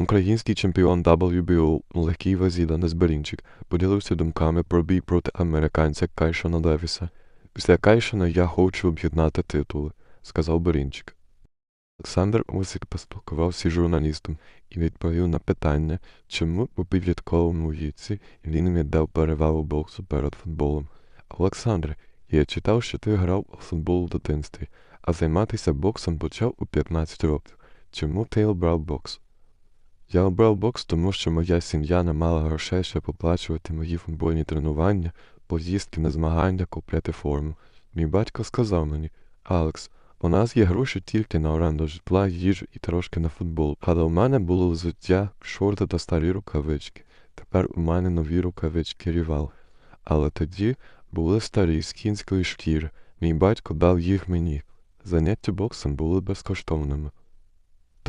Український чемпіон WBO легкій вазі Денис Берінчик поділився думками про бій проти американця Кайшона Девіса. Після Кайшона я хочу об'єднати титули, сказав Берінчик. Олександр Усик поспілкувався з журналістом і відповів на питання, чому у підлітковому віці він віддав перевагу боксу перед футболом. Олександре, я читав, що ти грав у футбол у дитинстві, а займатися боксом почав у 15 років. Чому ти обрав бокс? Я обрав бокс, тому що моя сім'я не мала грошей, щоб оплачувати мої футбольні тренування, поїздки на змагання, купляти форму. Мій батько сказав мені, Алекс, у нас є гроші тільки на оренду житла, їжу і трошки на футбол, але у мене було взуття, шорти та старі рукавички. Тепер у мене нові рукавички рівал. Але тоді були старі з кінської шкіри. Мій батько дав їх мені. Заняття боксом були безкоштовними.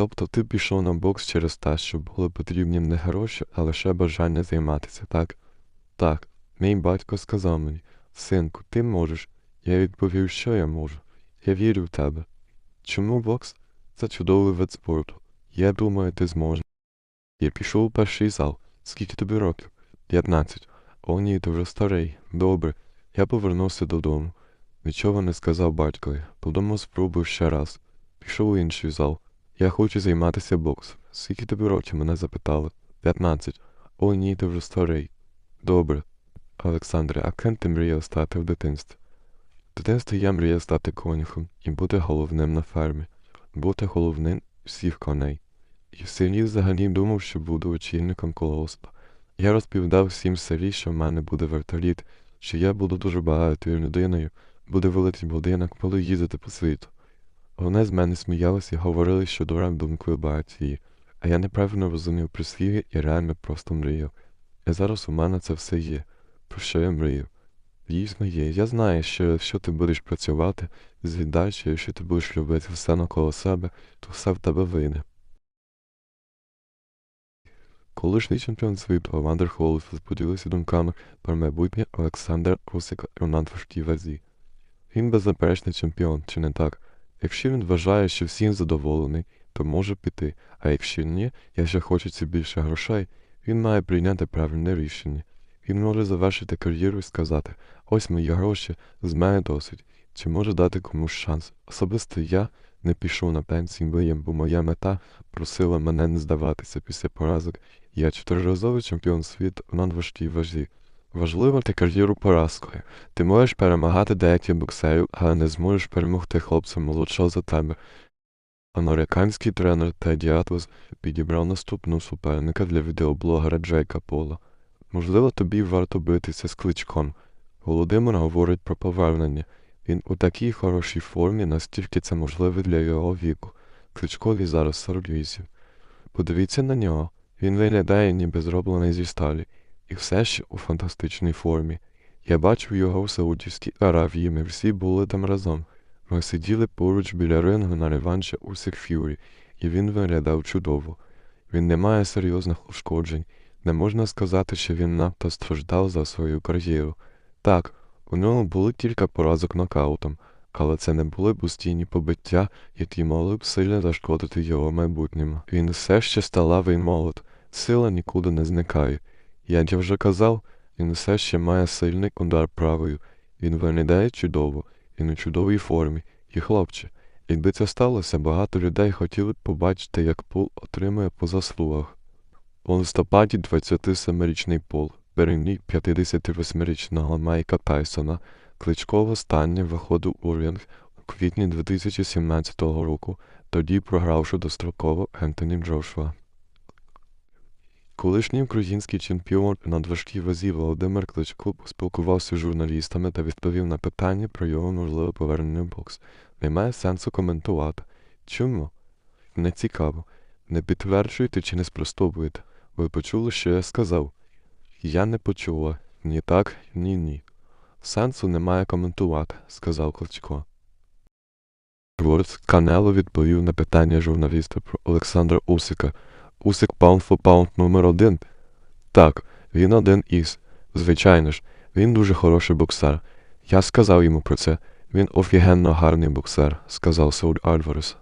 Тобто ти пішов на бокс через те, що були потрібні не гроші, а лише бажання займатися, так? Так, мій батько сказав мені, синку, ти можеш. Я відповів, що я можу. Я вірю в тебе. Чому бокс? Це чудовий вид спорту. Я думаю, ти зможеш. Я пішов у перший зал. Скільки тобі років? П'ятнадцять. О, ні, ти вже старий. Добре. Я повернувся додому. Нічого не сказав батькові. Додому спробую ще раз. Пішов у інший зал. Я хочу займатися боксом. Скільки тобі років мене запитали? П'ятнадцять. О, ні, ти вже старий. Добре. Олександре, а ким ти мріяв стати в дитинстві? В дитинстві я мріяв стати конюхом і бути головним на фермі, бути головним всіх коней. І в селі взагалі думав, що буду очільником колгоспа. Я розповідав всім в селі, що в мене буде вертоліт, що я буду дуже багатою людиною, буде великий будинок, буду їздити по світу. Вони з мене сміялися і говорили, що дурак думкою багатії, а я неправильно розумів прислів'я і реально просто мріяв. І зараз у мене це все є. Про що я мрію? Дійсно є. Я знаю, що якщо ти будеш працювати з віддачею, якщо ти будеш любити все навколо себе, то все в тебе вийде. Колишній чемпіон світу Оландер Холфіс поділився думками про майбутнє Олександра Усика у вазі. Він беззаперечний чемпіон, чи не так? Якщо він вважає, що всім задоволений, то може піти, а якщо ні, якщо хочеться більше грошей, він має прийняти правильне рішення. Він може завершити кар'єру і сказати, ось мої гроші, з мене досить, чи може дати комусь шанс. Особисто я не пішов на пенсію мріям, бо моя мета просила мене не здаватися після поразок. Я чотириразовий чемпіон світу в надважкій важі. Важливо ти кар'єру поразкою. Ти можеш перемагати деяких боксерів, але не зможеш перемогти хлопця молодшого за тебе. Американський тренер Теді Атлас підібрав наступного суперника для відеоблогера Джейка Пола. Можливо, тобі варто битися з кличком. Володимир говорить про повернення. Він у такій хорошій формі, настільки це можливо для його віку. Кличкові зараз 48. Подивіться на нього. Він виглядає ніби зроблений зі сталі. І все ще у фантастичній формі. Я бачив його в Саудівській Аравії, ми всі були там разом. Ми сиділи поруч біля рингу на реванші Усик Ф'юрі, і він виглядав чудово. Він не має серйозних ушкоджень. Не можна сказати, що він надто страждав за свою кар'єру. Так, у нього були кілька поразок нокаутом, але це не були постійні побиття, які могли б сильно зашкодити його майбутньому. Він все ще сталавий молод, сила нікуди не зникає. Як я вже казав, він все ще має сильний удар правою. Він виглядає чудово, він у чудовій формі. І хлопче, якби це сталося, багато людей хотіли б побачити, як Пол отримує по заслугах. У листопаді 27-річний Пол переміг 58-річного Майка Тайсона, Кличко востаннє виходив у ринг у квітні 2017 року, тоді програвши достроково Ентоні Джошуа. Колишній український чемпіон на важкій вазі Володимир Кличко поспілкувався з журналістами та відповів на питання про його можливе повернення в бокс. Немає сенсу коментувати. Чому? Не цікаво. Не підтверджуєте чи не спростовуєте. Ви почули, що я сказав? Я не почула. Ні так, ні ні. Сенсу немає коментувати, сказав Кличко. Творець Канело відповів на питання журналіста про Олександра Усика. Усик паунд фо паунд номер один. Так, він один із. Звичайно ж, він дуже хороший боксер. Я сказав йому про це. Він офігенно гарний боксер, сказав Сауд Альварес.